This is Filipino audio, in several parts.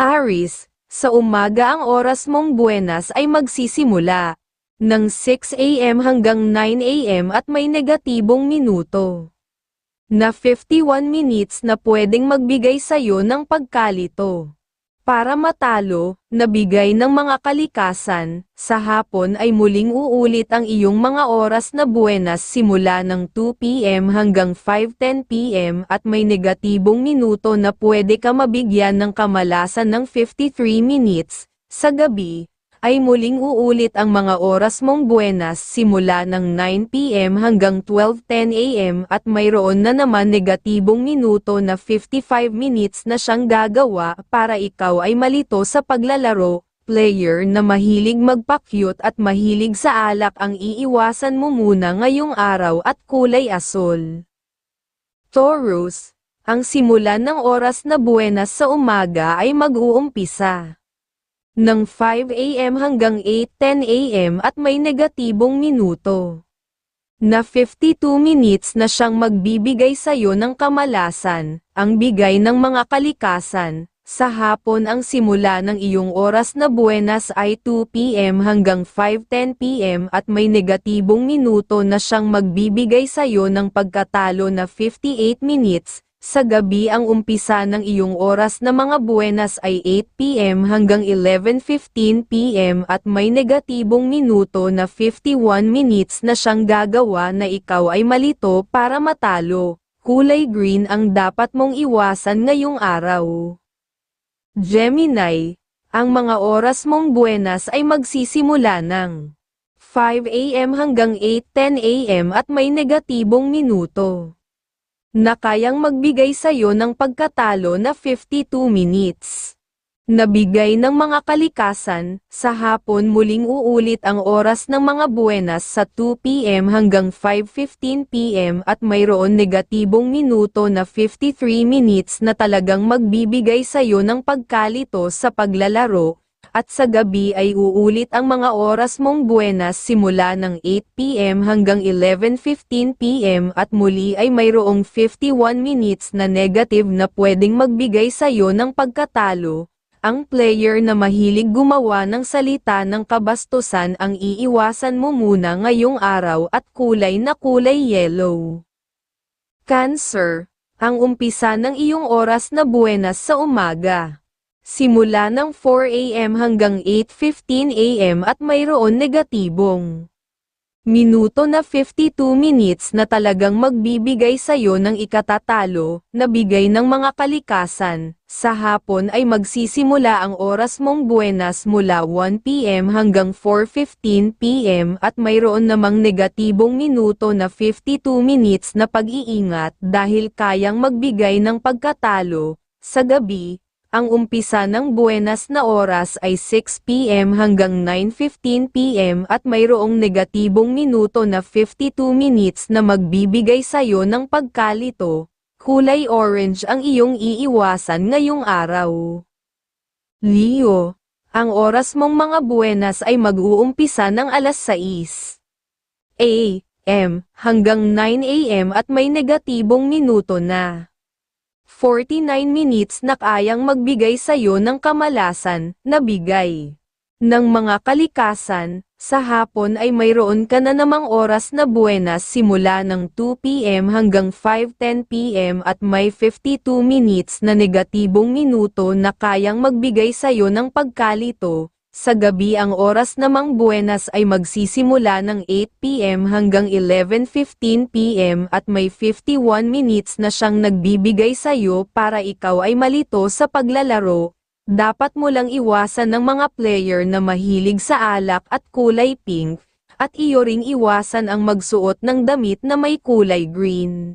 Aris, sa umaga ang oras mong buenas ay magsisimula ng 6 a.m. hanggang 9 a.m. at may negatibong minuto na 51 minutes na pwedeng magbigay sa'yo ng pagkalito. Para matalo, nabigay ng mga kalikasan, sa hapon ay muling uulit ang iyong mga oras na buenas simula ng 2pm hanggang 5.10pm at may negatibong minuto na pwede ka mabigyan ng kamalasan ng 53 minutes. Sa gabi, ay muling uulit ang mga oras mong buenas simula ng 9pm hanggang 12.10am at mayroon na naman negatibong minuto na 55 minutes na siyang gagawa para ikaw ay malito sa paglalaro, player na mahilig magpakyut at mahilig sa alak ang iiwasan mo muna ngayong araw at kulay asol. Taurus, ang simulan ng oras na buenas sa umaga ay mag-uumpisa ng 5 a.m. hanggang 8.10 a.m. at may negatibong minuto na 52 minutes na siyang magbibigay sa'yo ng kamalasan, ang bigay ng mga kalikasan. Sa hapon ang simula ng iyong oras na buenas ay 2 p.m. hanggang 5.10 p.m. at may negatibong minuto na siyang magbibigay sa'yo ng pagkatalo na 58 minutes, sa gabi ang umpisa ng iyong oras na mga buenas ay 8pm hanggang 11.15pm at may negatibong minuto na 51 minutes na siyang gagawa na ikaw ay malito para matalo. Kulay green ang dapat mong iwasan ngayong araw. Gemini, ang mga oras mong buenas ay magsisimula ng 5am hanggang 8.10am at may negatibong minuto na kayang magbigay sa'yo ng pagkatalo na 52 minutes. Nabigay ng mga kalikasan, sa hapon muling uulit ang oras ng mga buenas sa 2pm hanggang 5.15pm at mayroon negatibong minuto na 53 minutes na talagang magbibigay sa'yo ng pagkalito sa paglalaro, at sa gabi ay uulit ang mga oras mong buenas simula ng 8pm hanggang 11.15pm at muli ay mayroong 51 minutes na negative na pwedeng magbigay sa'yo ng pagkatalo. Ang player na mahilig gumawa ng salita ng kabastusan ang iiwasan mo muna ngayong araw at kulay na kulay yellow. Cancer, ang umpisa ng iyong oras na buenas sa umaga simula ng 4 a.m. hanggang 8.15 a.m. at mayroon negatibong minuto na 52 minutes na talagang magbibigay sa'yo ng ikatatalo, na bigay ng mga kalikasan. Sa hapon ay magsisimula ang oras mong buenas mula 1pm hanggang 4.15pm at mayroon namang negatibong minuto na 52 minutes na pag-iingat dahil kayang magbigay ng pagkatalo. Sa gabi, ang umpisa ng buenas na oras ay 6pm hanggang 9.15pm at mayroong negatibong minuto na 52 minutes na magbibigay sa'yo ng pagkalito. Kulay orange ang iyong iiwasan ngayong araw. Leo, ang oras mong mga buenas ay mag-uumpisa ng alas 6 a.m. hanggang 9 a.m. at may negatibong minuto na 49 minutes na kayang magbigay sa'yo ng kamalasan, na bigay ng mga kalikasan, sa hapon ay mayroon ka na namang oras na buenas simula ng 2pm hanggang 5.10pm at may 52 minutes na negatibong minuto na kayang magbigay sa'yo ng pagkalito, sa gabi ang oras namang buenas ay magsisimula ng 8pm hanggang 11.15pm at may 51 minutes na siyang nagbibigay sa'yo para ikaw ay malito sa paglalaro. Dapat mo lang iwasan ng mga player na mahilig sa alak at kulay pink, at iyo ring iwasan ang magsuot ng damit na may kulay green.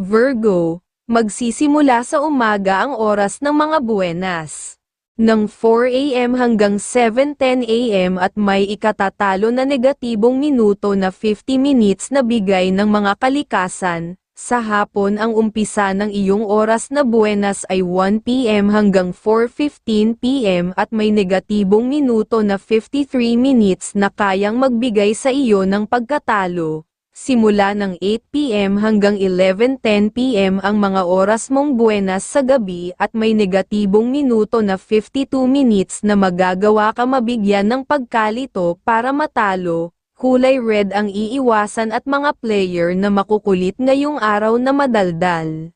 Virgo, magsisimula sa umaga ang oras ng mga buenas ng 4 a.m. hanggang 7.10 a.m. at may ikatatalo na negatibong minuto na 50 minutes na bigay ng mga kalikasan. Sa hapon ang umpisa ng iyong oras na buenas ay 1 p.m. hanggang 4.15 p.m. at may negatibong minuto na 53 minutes na kayang magbigay sa iyo ng pagkatalo. Simula ng 8pm hanggang 11.10pm ang mga oras mong buenas sa gabi at may negatibong minuto na 52 minutes na magagawa ka mabigyan ng pagkalito para matalo, kulay red ang iiwasan at mga player na makukulit ngayong araw na madaldal.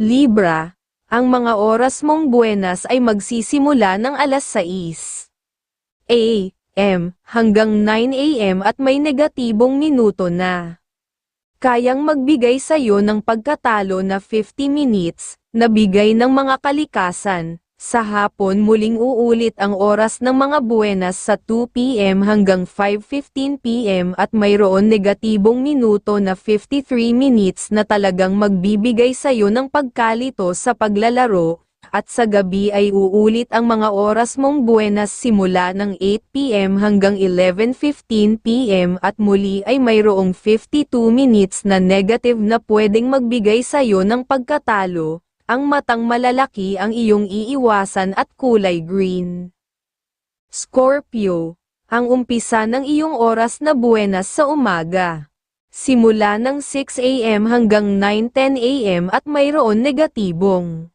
Libra, ang mga oras mong buenas ay magsisimula ng alas 6 a.m. hanggang 9 a.m. at may negatibong minuto na. Kayang magbigay sa iyo ng pagkatalo na 50 minutes, na bigay ng mga kalikasan, sa hapon muling uulit ang oras ng mga buenas sa 2pm hanggang 5.15pm at mayroon negatibong minuto na 53 minutes na talagang magbibigay sa iyo ng pagkalito sa paglalaro, at sa gabi ay uulit ang mga oras mong buenas simula ng 8pm hanggang 11.15pm at muli ay mayroong 52 minutes na negative na pwedeng magbigay sa iyo ng pagkatalo, ang matang malalaki ang iyong iiwasan at kulay green. Scorpio, ang umpisa ng iyong oras na buenas sa umaga. Simula ng 6am hanggang 9.10am at mayroon negatibong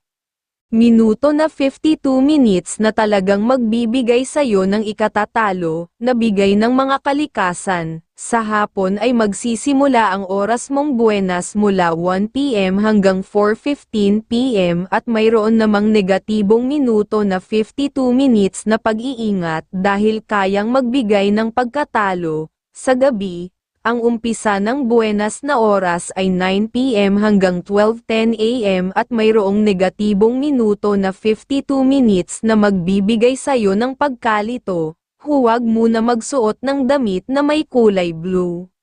minuto na 52 minutes na talagang magbibigay sa iyo ng ikatatalo, na bigay ng mga kalikasan. Sa hapon ay magsisimula ang oras mong buenas mula 1pm hanggang 4.15pm at mayroon namang negatibong minuto na 52 minutes na pag-iingat dahil kayang magbigay ng pagkatalo. Sa gabi, ang umpisa ng buenas na oras ay 9pm hanggang 12.10am at mayroong negatibong minuto na 52 minutes na magbibigay sa iyo ng pagkalito. Huwag muna magsuot ng damit na may kulay blue.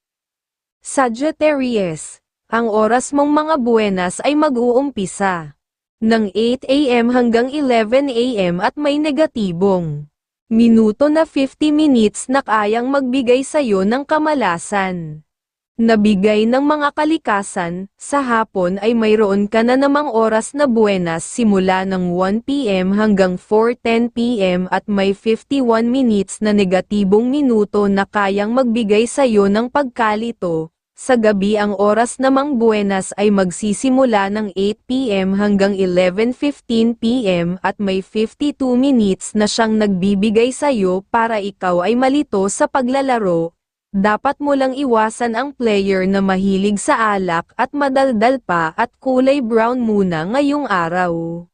Sagittarius, ang oras mong mga buenas ay mag-uumpisa ng 8am hanggang 11am at may negatibong minuto na 50 minutes na kayang magbigay sa iyo ng kamalasan. Nabigay ng mga kalikasan, sa hapon ay mayroon ka na namang oras na buenas simula ng 1pm hanggang 4.10pm at may 51 minutes na negatibong minuto na kayang magbigay sa iyo ng pagkalito, sa gabi ang oras namang buenas ay magsisimula ng 8pm hanggang 11.15pm at may 52 minutes na siyang nagbibigay sa iyo para ikaw ay malito sa paglalaro. Dapat mo lang iwasan ang player na mahilig sa alak at madaldal pa at kulay brown muna ngayong araw.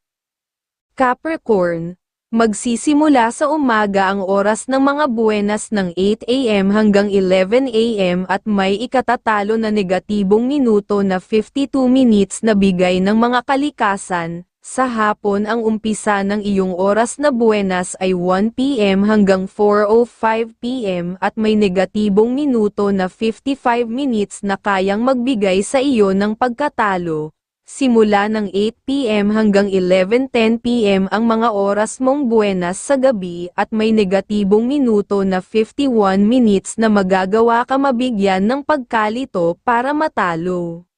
Capricorn, Magsisimula sa umaga ang oras ng mga buenas ng 8am hanggang 11am at may ikatatalo na negatibong minuto na 52 minutes na bigay ng mga kalikasan. Sa hapon ang umpisa ng iyong oras na buenas ay 1pm hanggang 4.05pm at may negatibong minuto na 55 minutes na kayang magbigay sa iyo ng pagkatalo simula ng 8pm hanggang 11.10pm ang mga oras mong buenas sa gabi at may negatibong minuto na 51 minutes na magagawa ka mabigyan ng pagkalito para matalo.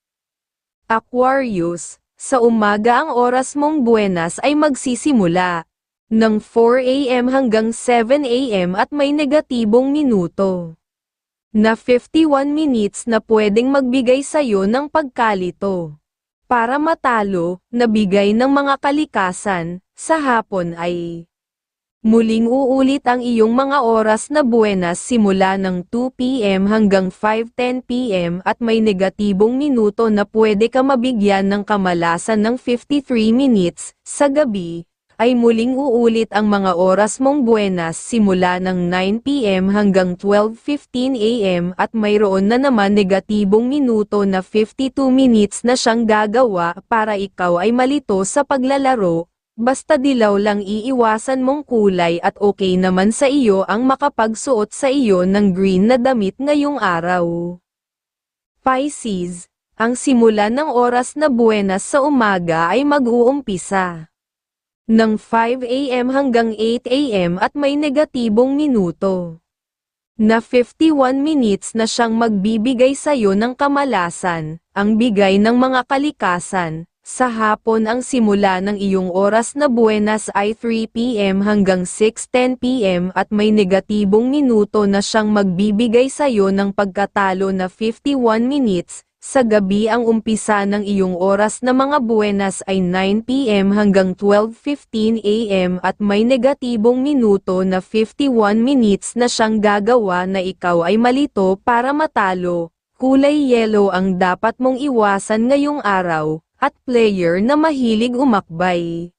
Aquarius, sa umaga ang oras mong buenas ay magsisimula ng 4am hanggang 7am at may negatibong minuto na 51 minutes na pwedeng magbigay sa iyo ng pagkalito para matalo, nabigay ng mga kalikasan, sa hapon ay Muling uulit ang iyong mga oras na buenas simula ng 2pm hanggang 5.10pm at may negatibong minuto na pwede ka mabigyan ng kamalasan ng 53 minutes, sa gabi, ay muling uulit ang mga oras mong buenas simula ng 9pm hanggang 12.15 am at mayroon na naman negatibong minuto na 52 minutes na siyang gagawa para ikaw ay malito sa paglalaro, basta dilaw lang iiwasan mong kulay at okay naman sa iyo ang makapagsuot sa iyo ng green na damit ngayong araw. Pisces, ang simula ng oras na buenas sa umaga ay mag-uumpisa ng 5am hanggang 8am at may negatibong minuto. Na 51 minutes na siyang magbibigay sa iyo ng kamalasan, ang bigay ng mga kalikasan, Sa hapon ang simula ng iyong oras na buenas ay 3pm hanggang 6.10pm at may negatibong minuto na siyang magbibigay sa'yo ng pagkatalo na 51 minutes. Sa gabi ang umpisa ng iyong oras na mga buenas ay 9pm hanggang 12.15am at may negatibong minuto na 51 minutes na siyang gagawa na ikaw ay malito para matalo. Kulay yellow ang dapat mong iwasan ngayong araw, at player na mahilig umakbay.